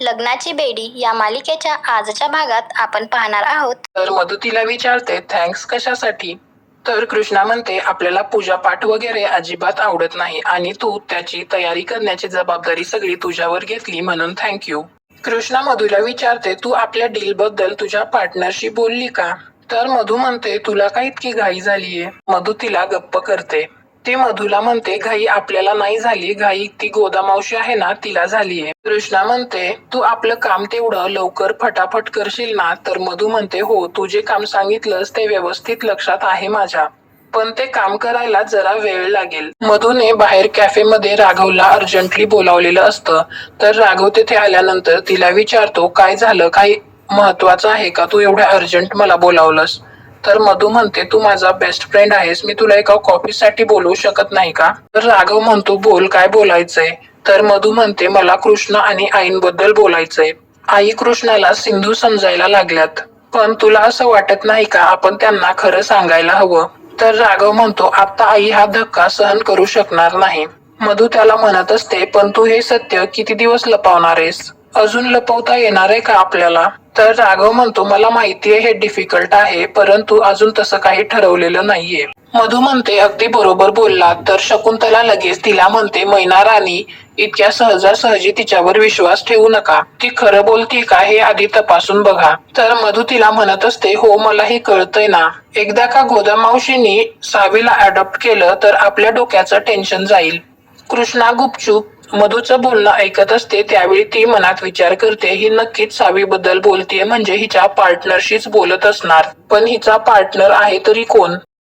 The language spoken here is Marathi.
लग्नाची बेडी या मालिकेच्या आजच्या भागात आपण पाहणार आहोत. तर मधू तिला विचारते थँक्स कशासाठी? तर कृष्णा म्हणते आपल्याला पूजापाठ वगैरे अजिबात आवडत नाही आणि तू त्याची तयारी करण्याची जबाबदारी सगळी तुझ्यावर घेतली म्हणून थँक्यू कृष्णा मधूला विचारते तू आपल्या डील बद्दल तुझ्या पार्टनरशी बोलली का? तर मधू म्हणते तुला का इतकी घाई झालीये? मधू तिला गप्प करते ती मधूला म्हणते घाई आपल्याला नाही झाली. घाई ती गोदामावशी आहे ना तिला झालीये. कृष्णा म्हणते तू आपलं काम तेवढं लवकर फटाफट करशील ना? तर मधू म्हणते हो तू जे काम सांगितलंस ते व्यवस्थित लक्षात आहे माझ्या. पण ते काम करायला जरा वेळ लागेल. मधूने बाहेर कॅफेमध्ये राघवला अर्जंटली बोलावलेलं असतं. तर राघव तिथे आल्यानंतर तिला विचारतो काय झालं? काही महत्वाचं आहे का? तू एवढ्या अर्जंट मला बोलावलंस. तर मधू म्हणते तू माझा बेस्ट फ्रेंड आहेस. मी तुला एका कॉफीसाठी बोलवू शकत नाही का? तर राघव म्हणतो बोल काय बोलायचंय? तर मधू म्हणते मला कृष्ण आणि आईंबद्दल बोलायचंय. आई कृष्णाला सिंधू समजायला लागल्यात. पण तुला असं वाटत नाही का? आपण त्यांना खरं सांगायला हवं. तर राघव म्हणतो आता आई हा धक्का सहन करू शकणार नाही. मधू त्याला म्हणत असते पण तू हे सत्य किती दिवस लपवणार आहेस? अजून लपवता येणार आहे का आपल्याला? तर राघव म्हणतो मला माहितीये हे डिफिकल्ट आहे परंतु अजून तसं काही ठरवलेलं नाहीये. मधू म्हणते अगदी बरोबर बोलला तर शकुंतला लगेच तिला म्हणते मैना राणी इतक्या सहजासहजी तिच्यावर विश्वास ठेवू नका. ती खरं बोलते का हे आधी तपासून बघा. तर मधु तिला म्हणत असते हो मला हे कळतंय ना. एकदा का गोदामावशीनी सावीला अडॉप्ट केलं तर आपल्या डोक्याचं टेन्शन जाईल. कृष्णा गुपचूप मधूचं बोलणं ऐकत असते त्यावेळी ती मनात विचार करते ही नक्कीच सावीबद्दल बोलतेय म्हणजे हिच्या पार्टनरशीच बोलत असणार. पण हिचा पार्टनर आहे तरी कोण?